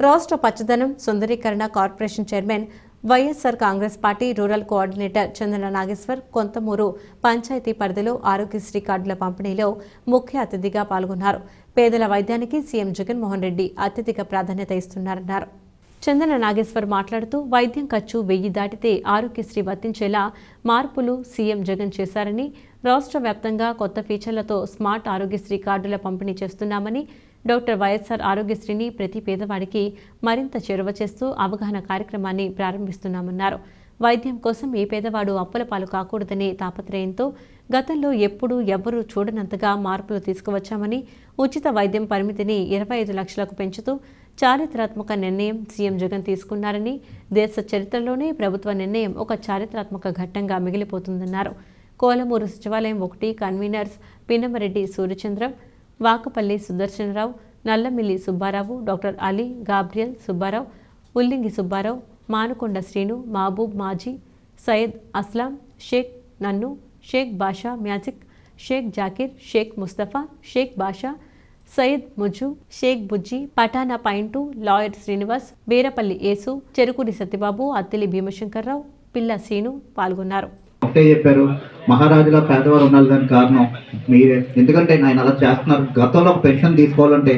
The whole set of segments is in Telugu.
రాష్ట్ర పచ్చదనం సుందరీకరణ corporation chairman YSR Congress party rural coordinator Chandana Nageswar Kontamuru panchayat పరిధిలో ఆరోగ్యశ్రీ కార్డుల పంపిణీలో ముఖ్య అతిథిగా పాల్గొన్నారు. పేదల వైద్యానికి సీఎం జగన్మోహన్ రెడ్డి అత్యధిక ప్రాధాన్యత ఇస్తున్నారన్నారు. చందన నాగేశ్వర్ మాట్లాడుతూ వైద్యం ఖర్చు వెయ్యి దాటితే ఆరోగ్యశ్రీ వర్తించేలా మార్పులు సీఎం జగన్ చేశారని రాష్ట్ర వ్యాప్తంగా కొత్త ఫీచర్లతో స్మార్ట్ ఆరోగ్యశ్రీ కార్డుల పంపిణీ చేస్తున్నామని డాక్టర్ వైఎస్ఆర్ ఆరోగ్యశ్రీని ప్రతి పేదవాడికి మరింత చేరువ చేస్తూ అవగాహన కార్యక్రమాన్ని ప్రారంభిస్తున్నామన్నారు. వైద్యం కోసం ఏ పేదవాడు అప్పుల పాలు కాకూడదనే తాపత్రయంతో గతంలో ఎప్పుడూ ఎవ్వరూ చూడనంతగా మార్పులు తీసుకువచ్చామని ఉచిత వైద్యం పరిమితిని ఇరవై ఐదు లక్షలకు పెంచుతూ చారిత్రాత్మక నిర్ణయం సీఎం జగన్ తీసుకున్నారని దేశ చరిత్రలోనే ప్రభుత్వ నిర్ణయం ఒక చారిత్రాత్మక ఘట్టంగా మిగిలిపోతుందన్నారు. కోలమూరు సచివాలయం ఒకటి conveners Pinnamareddy Suryachandram Vakapalli Sudarshanarao Nallamilli Subbarao doctor Ali Gabriel Subbarao Ullingi Subbarao Manukonda Srinu Mahaboob మాజీ సయ్యద్ అస్లాం షేక్ నన్ను షేక్ బాషా మ్యాజిక్ షేక్ జాకీర్ షేక్ ముస్తఫా షేక్ బాషా సయ్యద్ ముజు షేక్ బుజ్జి పఠానా పాయింటు లాయర్ శ్రీనివాస్ బీరపల్లి యేసు చెరుకుడి సత్యబాబు అత్తిలి భీమశంకర్రావు పిల్ల శ్రీను పాల్గొన్నారు. ఒకటే చెప్పారు మహారాజులా పేదవారు ఉండాలి దానికి కారణం మీరే. ఎందుకంటే ఆయన అలా చేస్తున్నారు. గతంలో ఒక పెన్షన్ తీసుకోవాలంటే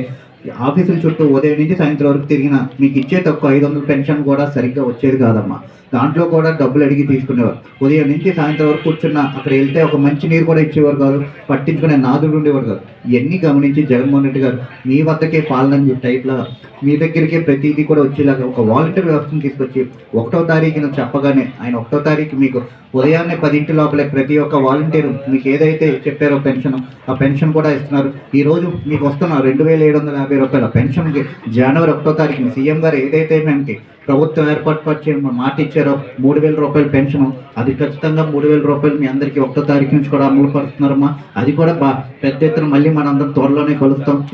ఆఫీసుల చుట్టూ ఉదయం నుంచి సాయంత్రం వరకు తిరిగిన మీకు ఇచ్చే తక్కువ ఐదు వందల పెన్షన్ కూడా సరిగ్గా వచ్చేది కాదమ్మా. దాంట్లో కూడా డబ్బులు అడిగి తీసుకునేవారు. ఉదయం నుంచి సాయంత్రం వరకు కూర్చున్న అక్కడ వెళ్తే ఒక మంచి నీరు కూడా ఇచ్చేవారు కాదు పట్టించుకునే నాదుడు ఉండేవాడు కాదు. ఇవన్నీ గమనించి జగన్మోహన్ రెడ్డి గారు మీ వద్దకే పాలన టైప్లో మీ దగ్గరికే ప్రతిదీ కూడా వచ్చేలాగా ఒక వాలంటీర్ వ్యవస్థను తీసుకొచ్చి ఒకటో తారీఖున చెప్పగానే ఆయన ఒకటో తారీఖు మీకు ఉదయాన్నే పదింటి లోపలే ప్రతి ఒక్క వాలంటీర్ మీకు ఏదైతే చెప్పారో పెన్షన్ ఆ పెన్షన్ కూడా ఇస్తున్నారు. ఈ రోజు మీకు వస్తున్న రెండు వేల ఏడు వందల యాభై రూపాయల పెన్షన్కి జనవరి ఒకటో తారీఖున సీఎం గారు ఏదైతే మనకి ప్రభుత్వం ఏర్పాటు పరిచే మాట ఇచ్చారో మూడు వేల రూపాయల పెన్షన్ అది ఖచ్చితంగా మూడు వేల రూపాయలు మీ అందరికీ ఒకటో తారీఖు నుంచి కూడా అమలు పరుస్తున్నారమ్మా. అది కూడా పెద్ద ఎత్తున మళ్ళీ మనందరం త్వరలోనే కలుస్తాం.